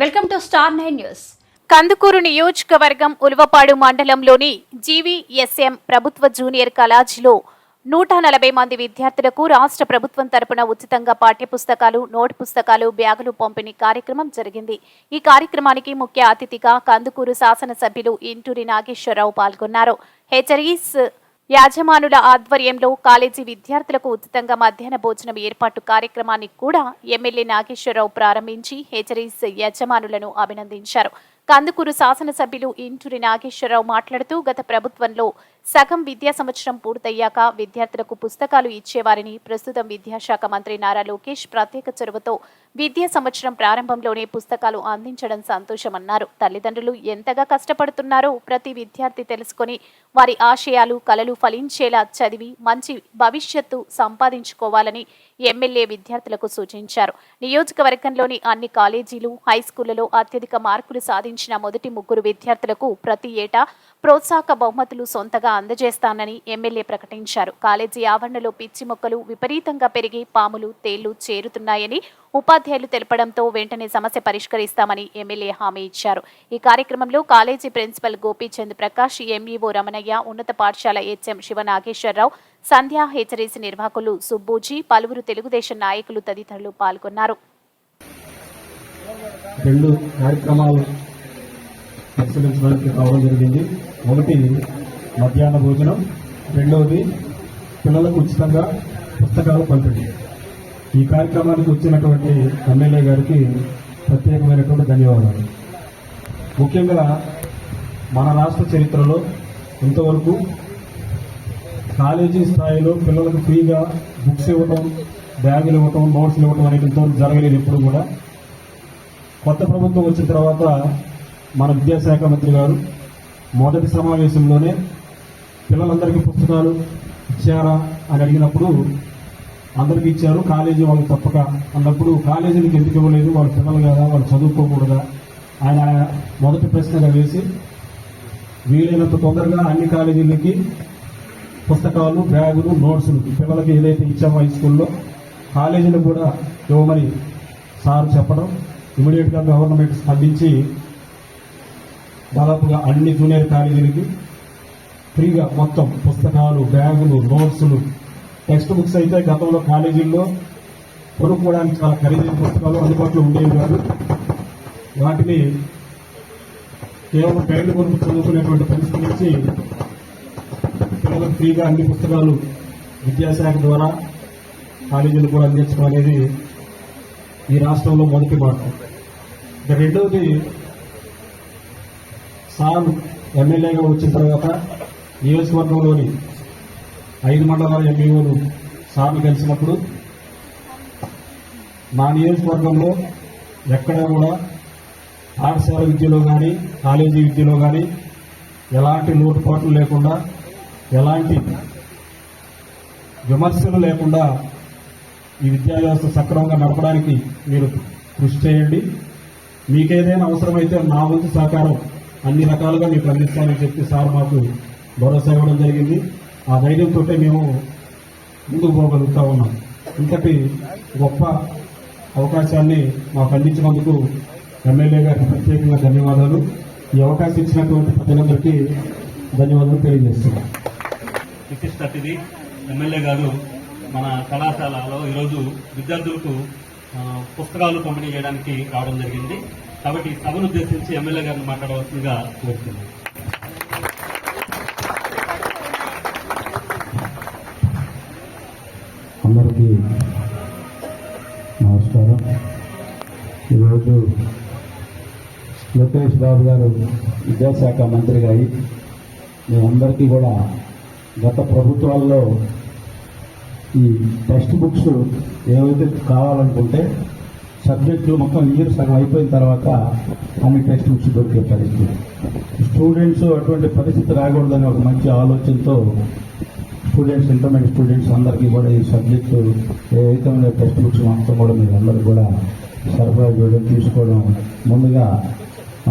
Welcome to star nine news. Kandukuru నియోజకవర్గం ఉలవపాడు మండలంలోని జీవీఎస్ఎం ప్రభుత్వ జూనియర్ కళాశాలలో నూట నలభై మంది విద్యార్థులకు రాష్ట్ర ప్రభుత్వం తరపున ఉచితంగా పాఠ్యపుస్తకాలు నోట్ పుస్తకాలు బ్యాగులు పంపిణీ కార్యక్రమం జరిగింది. ఈ కార్యక్రమానికి ముఖ్య అతిథిగా కందుకూరు శాసనసభ్యులు ఇంటూరి నాగేశ్వరరావు పాల్గొన్నారు. హెచరీస్ యాజమానుల ఆధ్వర్యంలో కాలేజీ విద్యార్థులకు ఉచితంగా మధ్యాహ్న భోజనం ఏర్పాటు కార్యక్రమాన్ని కూడా ఎమ్మెల్యే నాగేశ్వరరావు ప్రారంభించి హెచరీస్ యజమానులను అభినందించారు. కందుకూరు శాసనసభ్యులు ఇంటూరి నాగేశ్వరరావు మాట్లాడుతూ గత ప్రభుత్వంలో సగం విద్యా సంవత్సరం పూర్తయ్యాక విద్యార్థులకు పుస్తకాలు ఇచ్చేవారని ప్రస్తుతం విద్యాశాఖ మంత్రి నారా లోకేష్ ప్రత్యేక చొరవతో విద్యా సంవత్సరం ప్రారంభంలోనే పుస్తకాలు అందించడం సంతోషమన్నారు. తల్లిదండ్రులు ఎంతగా కష్టపడుతున్నారో ప్రతి విద్యార్థి తెలుసుకొని వారి ఆశయాలు కలలు ఫలించేలా చదివి మంచి భవిష్యత్తు సంపాదించుకోవాలని ఎమ్మెల్యే విద్యార్థులకు సూచించారు. నియోజకవర్గంలోని అన్ని కాలేజీలు హైస్కూళ్ళలో అత్యధిక మార్కులు సాధించిన మొదటి ముగ్గురు విద్యార్థులకు ప్రతి ఏటా ప్రోత్సాహక బహుమతులు సొంతగా అందజేస్తానని ఎమ్మెల్యే ప్రకటించారు. కాలేజీ ఆవరణలో పిచ్చి మొక్కలు విపరీతంగా పెరిగి పాములు తేళ్ళు చేరుతున్నాయని ఉపాధ్యాయులు తెలపడంతో వెంటనే సమస్య పరిష్కరిస్తామని ఎమ్మెల్యే హామీ ఇచ్చారు. ఈ కార్యక్రమంలో college principal Gopichand Prakash MEO Ramanaiah ఉన్నత పాఠశాల హెచ్ఎం శివనాగేశ్వరరావు సంధ్యా హెచ్చరిసి నిర్వాహకులు సుబ్బూజీ పలువురు తెలుగుదేశం నాయకులు తదితరులు పాల్గొన్నారు. రెండు కార్యక్రమాలు పరిశీలించడానికి రావడం జరిగింది. మొదటి మధ్యాహ్న భోజనం. రెండవది పిల్లలకు ఉచితంగా పుస్తకాలు పంపిణీ. ఈ కార్యక్రమానికి వచ్చినటువంటి ఎమ్మెల్యే గారికి ప్రత్యేకమైనటువంటి ధన్యవాదాలు. ముఖ్యంగా మన రాష్ట్ర చరిత్రలో ఇంతవరకు కాలేజీ స్థాయిలో పిల్లలకు ఫ్రీగా బుక్స్ ఇవ్వటం బ్యాగులు ఇవ్వటం నోట్స్లు ఇవ్వటం అనేది ఇంతవరకు జరగలేదు ఎప్పుడు కూడా. కొత్త ప్రభుత్వం వచ్చిన తర్వాత మన విద్యాశాఖ మంత్రి గారు మొదటి సమావేశంలోనే పిల్లలందరికీ పుస్తకాలు ఇచ్చారా అని అడిగినప్పుడు అందరికీ ఇచ్చారు. కాలేజీ వాళ్ళకి తప్పక అన్నప్పుడు కాలేజీలకు ఎందుకు ఇవ్వలేదు? వాళ్ళ పిల్లలు కదా వాళ్ళు చదువుకోకూడదా? ఆయన మొదటి ప్రశ్నగా వేసి వీలైనంత తొందరగా అన్ని కాలేజీలకి పుస్తకాలు బ్యాగులు నోట్సులు పిల్లలకి ఏదైతే ఇచ్చామో హై స్కూల్లో కాలేజీలకు కూడా ఇవ్వమని సార్ చెప్పడం ఇమీడియట్గా గవర్నమెంట్ స్పందించి దాదాపుగా అన్ని జూనియర్ కాలేజీలకి ఫ్రీగా మొత్తం పుస్తకాలు బ్యాగులు నోట్సులు టెక్స్ట్ బుక్స్ అయితే గతంలో కాలేజీల్లో కొనుక్కోవడానికి చాలా ఖరీదైన పుస్తకాలు అందుబాటులో ఉండేవి కాదు. వాటిని కేవలం గైడ్లు కొనుక్కు చదువుకునేటువంటి పరిస్థితి నుంచి పిల్లలకు ఫ్రీగా అన్ని పుస్తకాలు విద్యాశాఖ ద్వారా కాలేజీలు కూడా అందించడం అనేది ఈ రాష్ట్రంలో మొదటి మాట ఇక రెండవది సార్ ఎమ్మెల్యేగా వచ్చిన తర్వాత నియోజకవర్గంలోని ఐదు మండలాల ఎంఈఓలు సార్లు కలిసినప్పుడు మా నియోజకవర్గంలో ఎక్కడ కూడా పాఠశాల విద్యలో కానీ కాలేజీ విద్యలో కానీ ఎలాంటి లోటుపాట్లు లేకుండా ఎలాంటి విమర్శలు లేకుండా ఈ విద్యా వ్యవస్థ సక్రమంగా నడపడానికి మీరు కృషి చేయండి. మీకేదైనా అవసరమైతే నా వంతు సహకారం అన్ని రకాలుగా మీకు అందిస్తానని చెప్పి సార్ మాకు భరోసా ఇవ్వడం జరిగింది. ఆ ధైర్యంతో మేము ముందుకు పోగలుగుతూ ఉన్నాం. ఇంతటి గొప్ప అవకాశాన్ని మాకు అందించినందుకు ఎమ్మెల్యే గారికి ప్రత్యేకంగా ధన్యవాదాలు. ఈ అవకాశం ఇచ్చినటువంటి ప్రజలందరికీ ధన్యవాదాలు తెలియజేస్తున్నాం. విశిష్ట అతిథి ఎమ్మెల్యే గారు మన కళాశాలలో ఈరోజు విద్యార్థులకు పుస్తకాలు పంపిణీ చేయడానికి రావడం జరిగింది. కాబట్టి సభను ఉద్దేశించి ఎమ్మెల్యే గారిని మాట్లాడవలసిందిగా కోరుతున్నాను ఈరోజు లోకేష్ బాబు గారు విద్యాశాఖ మంత్రిగా అయి మీ అందరికీ కూడా గత ప్రభుత్వాల్లో ఈ టెక్స్ట్ బుక్స్ ఏవైతే కావాలనుకుంటే సబ్జెక్టులు మొత్తం ఇయర్ సగం అయిపోయిన తర్వాత అన్ని టెక్స్ట్ బుక్స్ దొరికే పరిస్థితి. స్టూడెంట్స్ అటువంటి పరిస్థితి రాకూడదని ఒక మంచి ఆలోచనతో స్టూడెంట్స్ ఇంటర్మీడియట్ స్టూడెంట్స్ అందరికీ కూడా ఈ సబ్జెక్టు ఏదైతే ఉన్నాయో టెక్స్ట్ బుక్స్ మొత్తం కూడా మీరు అందరూ కూడా సరఫరా చేయడం తీసుకోవడం. ముందుగా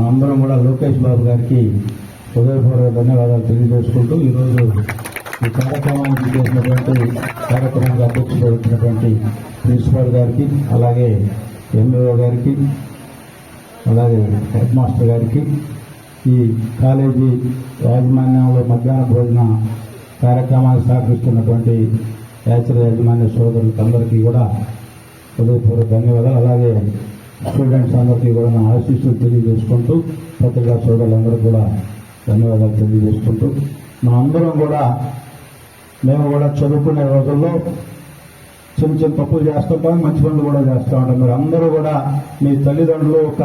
అందరం కూడా లోకేష్ బాబు గారికి హృదయపూర్వక ధన్యవాదాలు తెలియజేసుకుంటూ ఈరోజు ఈ కార్యక్రమానికి చేసినటువంటి కార్యక్రమానికి అధ్యక్షులు వచ్చినటువంటి ప్రిన్సిపాల్ గారికి అలాగే ఎంఈఓ గారికి అలాగే హెడ్ మాస్టర్ గారికి ఈ కాలేజీ యాజమాన్యంలో మధ్యాహ్న భోజన కార్యక్రమాలు సహకరిస్తున్నటువంటి యాచర యాజమాన్య సోదరులకు అందరికీ కూడా హృదయపూర్వక ధన్యవాదాలు. అలాగే స్టూడెంట్స్ అందరికీ కూడా నా ఆశీస్సులు తెలియజేసుకుంటూ పత్రికా సోదరులందరూ కూడా ధన్యవాదాలు తెలియజేసుకుంటూ మా అందరం కూడా మేము కూడా చదువుకునే రోజుల్లో చిన్న చిన్న తప్పులు చేస్తుంటాం మంచి పనులు కూడా చేస్తూ ఉంటాం. మీరు అందరూ కూడా మీ తల్లిదండ్రులు ఒక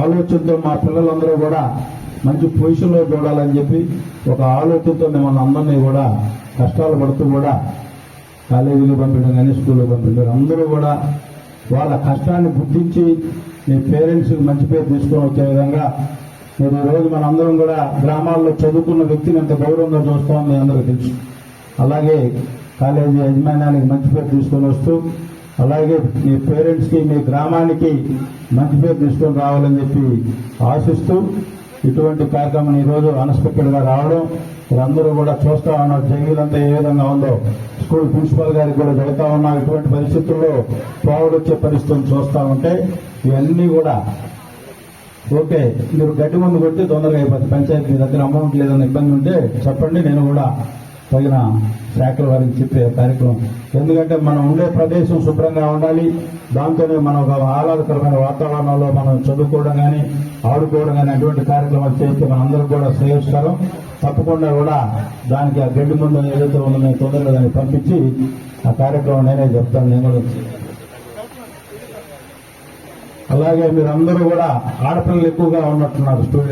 ఆలోచనతో మా పిల్లలందరూ కూడా మంచి పొజిషన్లో చూడాలని చెప్పి ఒక ఆలోచనతో మిమ్మల్ని అందరినీ కూడా కష్టాలు పడుతూ కూడా కాలేజీలో పంపించడం కానీ స్కూల్లో పంపించడం అందరూ కూడా వాళ్ళ కష్టాన్ని గుర్తించి మీ పేరెంట్స్కి మంచి పేరు తీసుకొని వచ్చే విధంగా మీరు ఈరోజు మనందరం కూడా గ్రామాల్లో చదువుకున్న వ్యక్తిని ఎంత గౌరవంగా చూస్తామో మీ అందరికీ తెలుసు. అలాగే కాలేజీ యజమానానికి మంచి పేరు తీసుకొని వస్తూ అలాగే మీ పేరెంట్స్కి మీ గ్రామానికి మంచి పేరు తీసుకొని రావాలని చెప్పి ఆశిస్తూ ఇటువంటి కార్యక్రమం ఈరోజు అన్ఎక్స్పెక్టెడ్గా రావడం మీరందరూ కూడా చూస్తా ఉన్నారు జంగిలంతా ఏ విధంగా ఉందో స్కూల్ ప్రిన్సిపల్ గారికి కూడా జరుగుతా ఉన్నా ఇటువంటి పరిస్థితుల్లో పోవడం వచ్చే పరిస్థితులను చూస్తా ఉంటే ఇవన్నీ కూడా ఓకే మీరు గట్టి ముందు కొట్టి తొందరగా అయిపోతుంది పంచాయతీ దగ్గర అమౌంట్ లేదన్న ఇబ్బంది ఉంటే చెప్పండి నేను కూడా తగిన శాఖల వారికి చెప్పే కార్యక్రమం. ఎందుకంటే మనం ఉండే ప్రదేశం శుభ్రంగా ఉండాలి. దాంతోనే మనం ఒక ఆహ్లాదకరమైన వాతావరణంలో మనం చదువుకోవడం కానీ ఆడుకోవడం కానీ అటువంటి కార్యక్రమాలు చేస్తే మనందరం కూడా శ్రేయస్కరం. తప్పకుండా కూడా దానికి ఆ గడ్డి ముందు ఏదైతే ఉందో నేను తొందరగా దాన్ని పంపించి ఆ కార్యక్రమం నేనే చెప్తాను. నేను కూడా అలాగే మీరందరూ కూడా ఆడపిల్లలు ఎక్కువగా ఉన్నట్టున్నారు. స్టూడెంట్